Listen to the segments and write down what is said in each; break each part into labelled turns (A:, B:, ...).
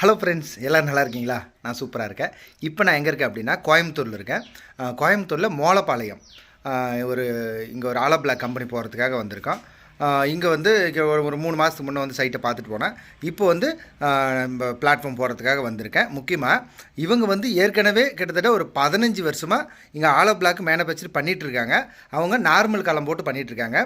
A: Hello friends எல்லோரும் நல்லா இருக்கீங்களா? நான் சூப்பராக இருக்கேன். இப்போ நான் எங்கே இருக்கேன் அப்படின்னா கோயம்புத்தூரில் இருக்கேன். கோயம்புத்தூரில் மோலப்பாளையம் ஒரு இங்கே ஒரு ஆலோ பிளாக் கம்பெனி போகிறதுக்காக வந்திருக்கோம். இங்கே வந்து ஒரு மூணு மாதத்துக்கு முன்னே வந்து சைட்டை பார்த்துட்டு போனேன். இப்போ வந்து நம்ம பிளாட்ஃபார்ம் போகிறதுக்காக வந்திருக்கேன். முக்கியமாக இவங்க வந்து ஏற்கனவே கிட்டத்தட்ட ஒரு பதினஞ்சு வருஷமாக இங்கே ஆலோ பிளாக் மேனுஃபேக்சர் பண்ணிகிட்டு இருக்காங்க. அவங்க நார்மல் களம் போட்டு பண்ணிகிட்டு இருக்காங்க.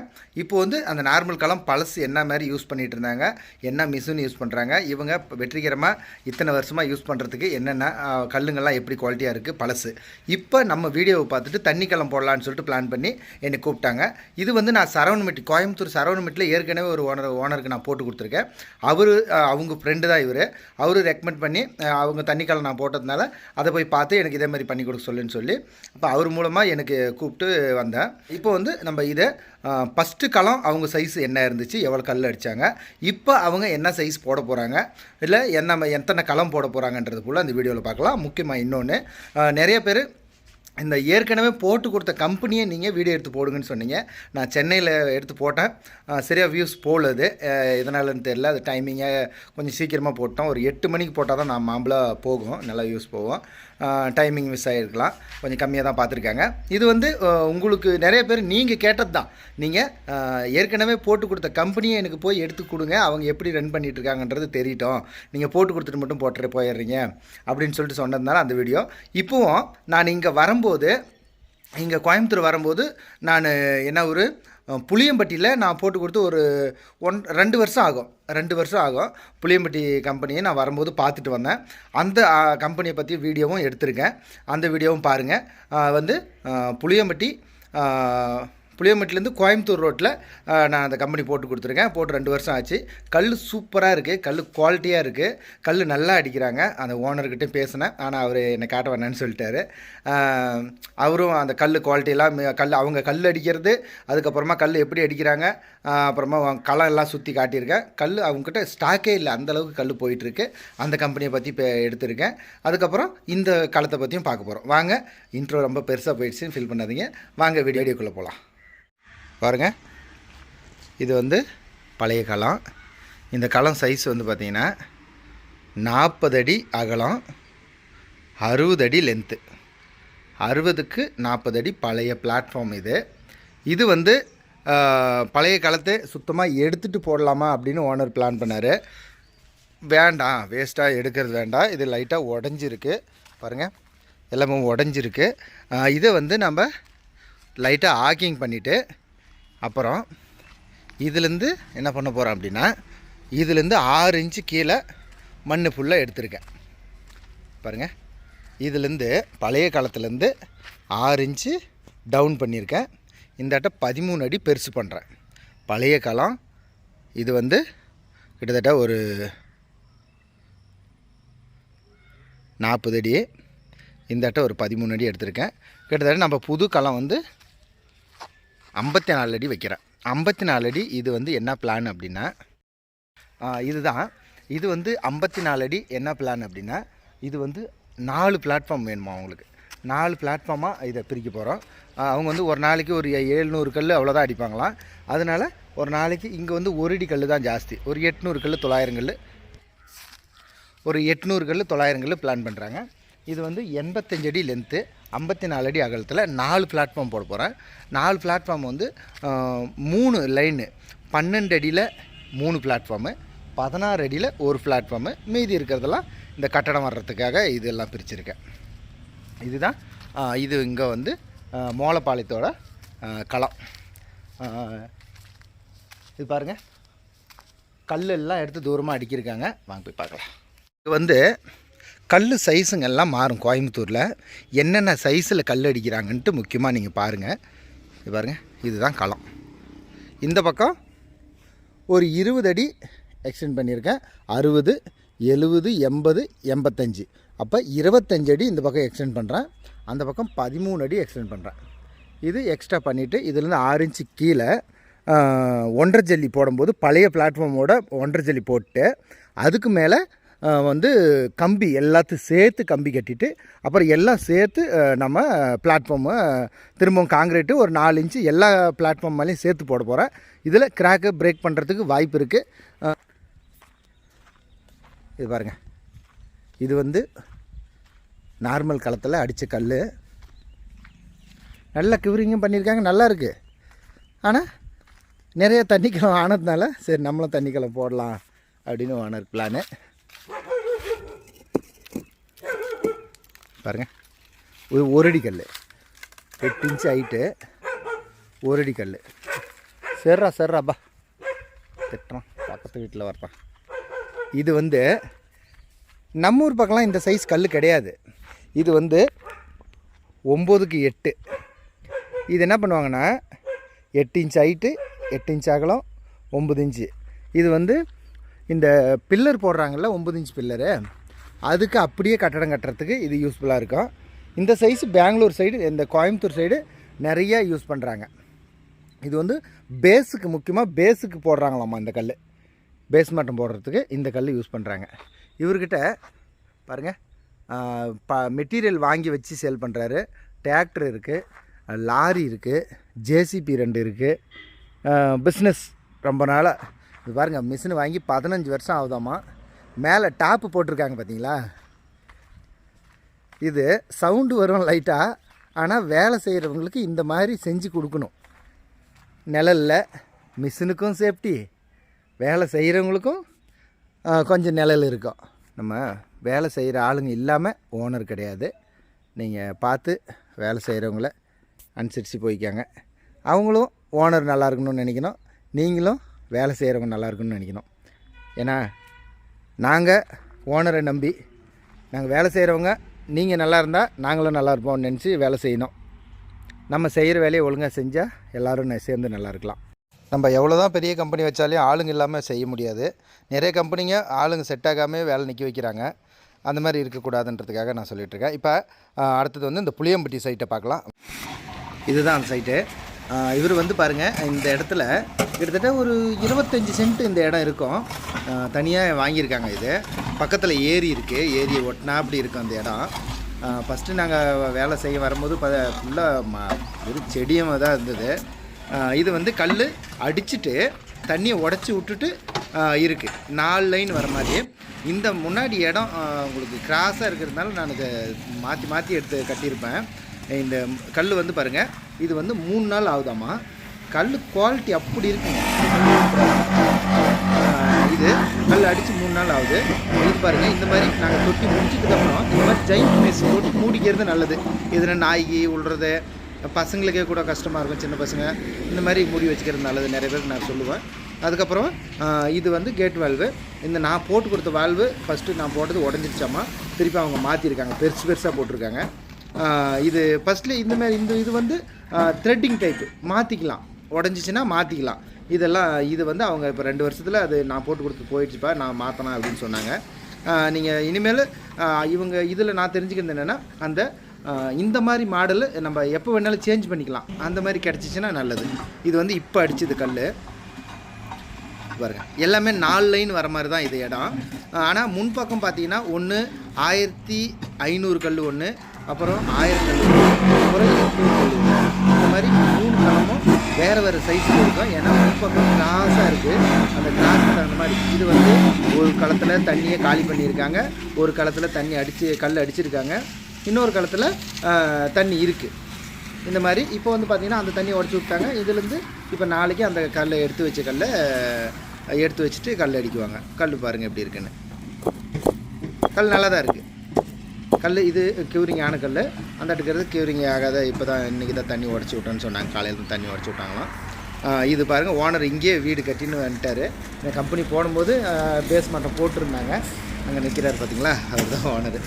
A: இப்போ வந்து அந்த நார்மல் களம் பழசு என்ன மாதிரி யூஸ் பண்ணிகிட்டு இருந்தாங்க என்ன மிஷின் யூஸ் பண்ணுறாங்க இவங்க வெற்றிகரமாக இத்தனை வருஷமாக யூஸ் பண்ணுறதுக்கு என்னென்ன கல்லுங்கள்லாம் எப்படி குவாலிட்டியாக இருக்குது பழசு. இப்போ நம்ம வீடியோவை பார்த்துட்டு தண்ணி களம் போடலான்னு சொல்லிட்டு பிளான் பண்ணி என்னை கூப்பிட்டாங்க. இது வந்து நான் சரவணமெட்டி கோயம்புத்தூர் சரவணமெட்டில் ஏற்கனவே ஒரு ஓனர் ஓனருக்கு நான் போட்டு கொடுத்துருக்கேன். அவர் அவங்க ஃப்ரெண்டு தான் இவர். அவரு ரெக்கமெண்ட் பண்ணி அவங்க தண்ணி நான் போட்டதுனால அதை போய் பார்த்து எனக்கு இதே மாதிரி பண்ணி கொடுக்க சொல்லுன்னு சொல்லி அப்போ அவர் மூலமாக எனக்கு கூப்பிட்டு வந்தேன். இப்போ வந்து நம்ம இதை ஃபஸ்ட்டு களம் அவங்க சைஸ் என்ன இருந்துச்சு எவ்வளோ கல் அடித்தாங்க இப்போ அவங்க என்ன சைஸ் போட போகிறாங்க இல்லை என்ன எத்தனை களம் போட போகிறாங்கன்றது போல் அந்த வீடியோவில் பார்க்கலாம். முக்கியமாக இன்னொன்று நிறைய பேர் இந்த ஏற்கனவே போட்டு கொடுத்த கம்பெனியை நீங்கள் வீடியோ எடுத்து போடுங்கன்னு சொன்னீங்க. நான் சென்னையில் எடுத்து போட்டேன். சரியாக வியூஸ் போகலது இதனாலன்னு தெரியல. அது டைமிங்கை கொஞ்சம் சீக்கிரமாக போட்டோம். ஒரு எட்டு மணிக்கு போட்டால் தான் நான் மாம்பழம் போகும். நல்லா வியூஸ் போகும். டைமிங் மிஸ் ஆகிருக்கலாம் கொஞ்சம் கம்மியாக தான் பார்த்துருக்காங்க. இது வந்து உங்களுக்கு நிறைய பேர் நீங்கள் கேட்டது தான். நீங்கள் ஏற்கனவே போட்டு கொடுத்த கம்பெனியை எனக்கு போய் எடுத்து கொடுங்க. அவங்க எப்படி ரன் பண்ணிட்டு இருக்காங்கன்றது தெரியட்டும். நீங்கள் போட்டு கொடுத்துட்டு மட்டும் போட்டு போயிடுறீங்க. அப்படின்னு சொல்லிட்டு சொன்னதுனால அந்த வீடியோ இப்போவும் நான் இங்கே வரும்போது இங்கே கோயம்புத்தூர் வரும்போது நான் என்ன ஒரு புளியம்பட்டியில் நான் போட்டு கொடுத்து ஒரு ஒன் ரெண்டு வருஷம் ஆகும். ரெண்டு வருஷம் ஆகும். புளியம்பட்டி கம்பெனியை நான் வரும்போது பார்த்துட்டு வந்தேன். அந்த கம்பெனியை பற்றி வீடியோவும் எடுத்திருக்கேன். அந்த வீடியோவும் பாருங்கள் வந்து புளியம்பட்டி புளியமட்டிலேருந்து கோயம்புத்தூர் ரோட்டில் நான் அந்த கம்பெனி போட்டு கொடுத்துருக்கேன். போட்டு ரெண்டு வருஷம் ஆச்சு. கல் சூப்பராக இருக்குது கல் குவாலிட்டியாக இருக்குது கல் நல்லா அடிக்கிறாங்க. அந்த ஓனர்கிட்ட பேசினேன். ஆனால் அவர் என்னை காட்ட வேணான்னு சொல்லிட்டாரு. அவரும் அந்த கல் குவாலிட்டியெல்லாம் கல் அவங்க கல் அடிக்கிறது அதுக்கப்புறமா கல் எப்படி அடிக்கிறாங்க அப்புறமா களம் எல்லாம் சுற்றி காட்டியிருக்கேன். கல் அவங்ககிட்ட ஸ்டாக்கே இல்லை. அந்த அளவுக்கு கல் போயிட்டுருக்கு. அந்த கம்பெனியை பற்றி இப்போ எடுத்திருக்கேன். அதுக்கப்புறம் இந்த களத்தை பற்றியும் பார்க்க போகிறோம் வாங்க இன்ட்ரோ ரொம்ப பெருசாக போயிடுச்சுன்னு ஃபீல் பண்ணாதீங்க. வாங்க வீடியோக்குள்ளே போகலாம் பாருங்கள் இது வந்து பழைய களம் இந்த களம் சைஸ் வந்து பார்த்திங்கன்னா நாற்பது அடி அகலம் அறுபது அடி லென்த்து அறுபதுக்கு நாற்பது அடி பழைய பிளாட்ஃபார்ம் இது. இது வந்து பழைய காலத்தை சுத்தமாக எடுத்துகிட்டு போடலாமா அப்படின்னு ஓனர் பிளான் பண்ணார். வேண்டாம் வேஸ்ட்டாக எடுக்கிறது வேண்டாம். இது லைட்டாக உடஞ்சிருக்கு. பாருங்கள் எல்லாமே உடஞ்சிருக்கு. இதை வந்து நம்ம லைட்டாக ஆக்கிங் பண்ணிவிட்டு அப்புறம் இதுலேருந்து என்ன பண்ண போகிறோம் அப்படின்னா இதுலேருந்து ஆறு இன்ச்சு கீழே மண் ஃபுல்லாக எடுத்திருக்கேன். பாருங்கள் இதுலேருந்து பழைய காலத்துலேருந்து ஆறு இன்ச்சு டவுன் பண்ணியிருக்கேன். இந்த அட்டை பதிமூணு அடி பெருசு பண்ணுறேன் பழைய காலம் இது வந்து கிட்டத்தட்ட ஒரு நாற்பது அடி. இந்த அட்டை ஒரு பதிமூணு அடி எடுத்திருக்கேன். கிட்டத்தட்ட நம்ம புது களம் வந்து ஐம்பத்தி நாலு அடி வைக்கிறேன். ஐம்பத்தி நாலு அடி இது வந்து என்ன பிளான் அப்படின்னா இதுதான். இது வந்து ஐம்பத்தி நாலு அடி என்ன பிளான் அப்படின்னா இது வந்து நாலு பிளாட்ஃபார்ம் வேணுமா அவங்களுக்கு நாலு பிளாட்ஃபார்மாக இதை பிரிக்க போகிறோம் அவங்க வந்து ஒரு நாளைக்கு ஒரு எழுநூறு கல் அவ்வளோதான் அடிப்பாங்களாம் அதனால் ஒரு நாளைக்கு இங்கே வந்து ஒரு அடி கல் தான் ஜாஸ்தி. ஒரு எட்நூறு கல் தொள்ளாயிரம் கல் ஒரு எட்நூறு கல் தொள்ளாயிரம் கல் பிளான் பண்ணுறாங்க இது வந்து எண்பத்தஞ்சு அடி லென்த்து ஐம்பத்தி நாலு அடி அகலத்தில் நாலு பிளாட்ஃபார்ம் போட போகிறேன் நாலு பிளாட்ஃபார்ம் வந்து மூணு லைனு பன்னெண்டு அடியில் மூணு பிளாட்ஃபார்மு பதினாறு அடியில் ஒரு பிளாட்ஃபார்மு மீதி இருக்கிறதெல்லாம் இந்த கட்டடம் வர்றதுக்காக இதெல்லாம் பிரிச்சிருக்கேன். இதுதான் இது இங்கே வந்து மோளப்பாளையத்தோட களம். இது பாருங்கள் கல் எல்லாம் எடுத்து தூரமாக அடிக்கிருக்காங்க வாங்க போய் பார்க்கலாம். இது வந்து கல் சைஸுங்கெல்லாம் மாறும் கோயம்புத்தூரில். என்னென்ன சைஸில் கல் அடிக்கிறாங்கன்ட்டு முக்கியமாக நீங்கள் பாருங்கள் இது பாருங்கள் இதுதான் களம். இந்த பக்கம் ஒரு இருபது அடி எக்ஸ்டெண்ட் பண்ணியிருக்கேன். அறுபது எழுபது எண்பது எண்பத்தஞ்சு. அப்போ இருபத்தஞ்சு அடி இந்த பக்கம் எக்ஸ்டெண்ட் பண்ணுறேன் அந்த பக்கம் பதிமூணு அடி எக்ஸ்டெண்ட் பண்ணுறேன் இது எக்ஸ்ட்ரா பண்ணிவிட்டு இதுலேருந்து ஆறு இன்ச்சு கீழே ஒன்றரை ஜல்லி போடும்போது பழைய பிளாட்ஃபார்மோட ஒன்றரை ஜல்லி போட்டு அதுக்கு மேலே வந்து கம்பி எல்லாத்தையும் சேர்த்து கம்பி கட்டிட்டு அப்புறம் எல்லாம் சேர்த்து நம்ம பிளாட்ஃபார்மு திரும்பவும் காங்கிரீட்டு ஒரு நாலு இன்ச்சு எல்லா பிளாட்ஃபார்ம் மேலேயும் சேர்த்து போட போகிறேன் இதில் கிராக்கு பிரேக் பண்ணுறதுக்கு வாய்ப்பு இருக்குது இது பாருங்கள் இது வந்து நார்மல் களத்தில் அடித்த கல் நல்ல கிவரிங்கும் பண்ணியிருக்காங்க நல்லா இருக்குது ஆனால் நிறைய தண்ணிக்கலம் ஆனதுனால சரி நம்மளும் தண்ணிக்கலம் போடலாம் அப்படின்னு ஓனர் பிளானு பாருங்கள் ஒரு ஒரு அடி கல் எட்டு இன்ச்சு ஹைட்டு ஒரு அடி கல் சரிடா சரிடா திட்டுறான். பக்கத்து வீட்டில் வர்றான். இது வந்து நம்ம ஊர் பக்கம்லாம் இந்த சைஸ் கல் கிடையாது. இது வந்து ஒம்போதுக்கு எட்டு. இது என்ன பண்ணுவாங்கன்னா எட்டு இன்ச் ஹைட்டு எட்டு இன்ச் அகலம் ஒம்பது இன்ச்சு. இது வந்து இந்த பில்லர் போடுறாங்கல்ல ஒம்பது இன்ச் பில்லரு. அதுக்கு அப்படியே கட்டடம் கட்டுறதுக்கு இது யூஸ்ஃபுல்லாக இருக்கும். இந்த சைஸ் பெங்களூர் சைடு இந்த கோயம்புத்தூர் சைடு நிறைய யூஸ் பண்ணுறாங்க இது வந்து பேஸுக்கு முக்கியமாக பேஸுக்கு போடுறாங்களாம்மா இந்த கல் பேஸ் மட்டம் போடுறதுக்கு இந்த கல் யூஸ் பண்ணுறாங்க இவர்கிட்ட பாருங்கள் ப மெட்டீரியல் வாங்கி வச்சு சேல் பண்ணுறாரு டிராக்டர் இருக்குது லாரி இருக்குது ஜேசிபி ரெண்டு இருக்குது பிஸ்னஸ் ரொம்ப நாளாக இது பாருங்கள் மிஷின் வாங்கி பதினஞ்சு வருஷம் ஆகுதாம்மா. மேலே டாப்பு போட்டிருக்காங்க பார்த்தீங்களா இது சவுண்டு வரும் லைட்டாக ஆனால் வேலை செய்கிறவங்களுக்கு இந்த மாதிரி செஞ்சு கொடுக்கணும். நிழலில் மிஷினுக்கும் சேஃப்டி வேலை செய்கிறவங்களுக்கும் கொஞ்சம் நிழல் இருக்கும். நம்ம வேலை செய்கிற ஆளுங்க இல்லாமல் ஓனர் கிடையாது. நீங்கள் பார்த்து வேலை செய்கிறவங்கள அனுசரித்து போய்க்காங்க. அவங்களும் ஓனர் நல்லா இருக்கணும்னு நினைக்கணும். நீங்களும் வேலை செய்கிறவங்க நல்லா இருக்கணும்னு நினைக்கணும். ஏன்னா நாங்கள் ஓனரை நம்பி நாங்கள் வேலை செய்கிறவங்க நீங்கள் நல்லா இருந்தால் நாங்களும் நல்லா இருப்போம்னு நினச்சி வேலை செய்யணும். நம்ம செய்கிற வேலையை ஒழுங்காக செஞ்சால் எல்லோரும் சேர்ந்து நல்லா இருக்கலாம். நம்ம எவ்வளோ தான் பெரிய கம்பெனி வச்சாலையும் ஆளுங்க இல்லாமல் செய்ய முடியாது. நிறைய கம்பெனிங்க ஆளுங்க செட் ஆகாமே வேலை நிற்க வைக்கிறாங்க. அந்த மாதிரி இருக்கக்கூடாதுன்றதுக்காக நான் சொல்லிகிட்ருக்கேன் இப்போ அடுத்தது வந்து இந்த புளியம்பட்டி சைட்டை பார்க்கலாம். இதுதான் அந்த சைட்டு இவர் வந்து பாருங்கள் இந்த இடத்துல கிட்டத்தட்ட ஒரு இருபத்தஞ்சி சென்ட் இந்த இடம் இருக்கும். தனியாக வாங்கியிருக்காங்க இது. பக்கத்தில் ஏரி இருக்குது ஏரி ஒட்டினா அப்படி இருக்கும் அந்த இடம். ஃபஸ்ட்டு நாங்கள் வேலை செய்ய வரும்போது ப ஃபுல்லாக ம ஒரு செடியும் தான் இருந்தது. இது வந்து கல் அடிச்சுட்டு தண்ணியை உடச்சி விட்டுட்டு இருக்குது நாலு லைன் வர மாதிரி. இந்த முன்னாடி இடம் உங்களுக்கு கிராஸாக இருக்கிறதுனால நான் இதை மாற்றி மாற்றி எடுத்து கட்டியிருப்பேன். இந்த கல் வந்து பாருங்கள் இது வந்து மூணு நாள் ஆகுதாம்மா. கல் குவாலிட்டி அப்படி இருக்குங்க. இது கல் அடித்து மூணு நாள் ஆகுது. இது பாருங்கள் இந்த மாதிரி நாங்கள் தொட்டி முடிச்சதுக்கப்புறம் இந்த மாதிரி ஜெயின் மேஸ் தொட்டி மூடிக்கிறது நல்லது. இதில் நாய்கி உள்றது பசங்களுக்கே கூட கஷ்டமாக இருக்கும் சின்ன பசங்க. இந்த மாதிரி மூடி வச்சுக்கிறது நல்லது நிறைய பேருக்கு நான் சொல்லுவேன். அதுக்கப்புறம் இது வந்து கேட் வால்வு இந்த நான் போட்டு கொடுத்த வால்வு ஃபஸ்ட்டு நான் போட்டது உடஞ்சிருச்சாமா திருப்பி அவங்க மாற்றிருக்காங்க பெருசு பெருசாக போட்டிருக்காங்க. இது ஃபஸ்ட்டில் இந்த மாதிரி இந்த இது வந்து த்ரெட்டிங் டைப்பு மாற்றிக்கலாம் உடஞ்சிச்சின்னா மாற்றிக்கலாம் இதெல்லாம் இது வந்து அவங்க இப்போ ரெண்டு வருஷத்தில் அது நான் போட்டு கொடுத்து போயிடுச்சுப்பா நான் மாற்றணும் அப்படின்னு சொன்னாங்க. நீங்கள் இனிமேல் இவங்க இதில் நான் தெரிஞ்சுக்கிறது என்னென்னா அந்த இந்த மாதிரி மாடல் நம்ம எப்போ வேணாலும் சேஞ்ச் பண்ணிக்கலாம். அந்த மாதிரி கிடச்சிச்சின்னா நல்லது. இது வந்து இப்போ அடிச்சது கல் பாருங்க. எல்லாமே நாலு லைன் வர மாதிரி தான் இது இடம். ஆனால் முன்பக்கம் பார்த்தீங்கன்னா ஒன்று ஆயிரத்தி ஐநூறு கல் ஒன்று அப்புறம் ஆயிரம் அப்புறம் எட்நூறு இந்த மாதிரி மூணு களமும் வேறு வேறு சைஸில் இருக்கும் ஏன்னா முன்பக்கம் கிராஸாக இருக்குது அந்த கிராஸுக்கு தகுந்த மாதிரி. இது வந்து ஒரு களத்தில் தண்ணியை காலி பண்ணியிருக்காங்க. ஒரு களத்தில் தண்ணி அடித்து கல் அடிச்சிருக்காங்க. இன்னொரு களத்தில் தண்ணி இருக்குது இந்த மாதிரி இப்போ வந்து பார்த்திங்கன்னா அந்த தண்ணியை உடச்சி விட்டாங்க. இதுலேருந்து இப்போ நாளைக்கு அந்த கல்லை எடுத்து வச்ச கல்லை எடுத்து வச்சுட்டு கல் அடிக்குவாங்க. கல் பாருங்கள் எப்படி இருக்குன்னு. கல் நல்லா தான் இருக்குது கல் இது கியூரிங் ஆன கல் அந்த அடுக்கிறது கியூரிங் ஆகாத இப்போ தான் இன்றைக்கி தான் தண்ணி உடச்சி விட்டோன்னு சொன்னாங்க. காலையில் தான் தண்ணி உடச்சி விட்டாங்களாம். இது பாருங்கள் ஓனர் இங்கேயே வீடு கட்டின்னு வந்துட்டார். இந்த கம்பெனி போடும்போது பேஸ் மட்டம் போட்டிருந்தாங்க. அங்கே நிற்கிறாரு பார்த்தீங்களா அவர் தான் ஓனர்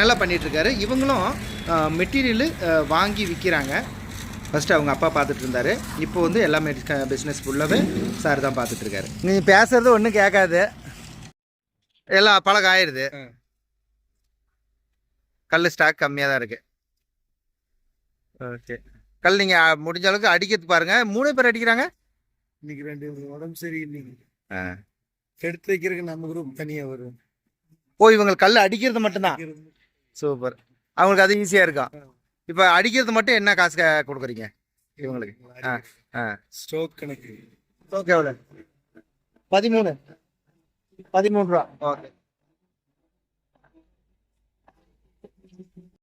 A: நல்லா பண்ணிகிட்ருக்காரு இவங்களும் மெட்டீரியலு வாங்கி விற்கிறாங்க ஃபஸ்ட்டு அவங்க அப்பா பார்த்துட்டு இருந்தாரு இப்போ வந்து எல்லாமே பிஸ்னஸ் ஃபுல்லாகவே சார் தான் பார்த்துட்ருக்காரு நீ பேசுறது ஒன்றும் கேட்காது. எல்லாம் பழகம் ஆயிடுது கல் ஸ்டாக் கம்மியாக தான் இருக்குது
B: ஓகே
A: கல் நீங்கள் முடிஞ்ச அளவுக்கு அடிக்கிறது பாருங்கள் மூணு பேர் அடிக்கிறாங்க?
B: இன்னைக்கு ரெண்டு உடம்பு சரியில்லைங்க
A: ஆ.
B: எடுத்து வைக்கிறதுக்கு நம்ம குரூப் தனியா வரும்.
A: ஓ இவங்க கல் அடிக்கிறது மட்டும்தான்? சூப்பர் அவங்களுக்கு அது ஈஸியாக இருக்கும் இப்போ அடிக்கிறது மட்டும் என்ன காசு கொடுக்குறீங்க? இவங்களுக்கு. ஆ ஆ.
B: ஸ்டோக் கணக்கு.
A: ஓகே எவ்வளோ பதிமூணு. பதிமூணு ரூபா. ஓகே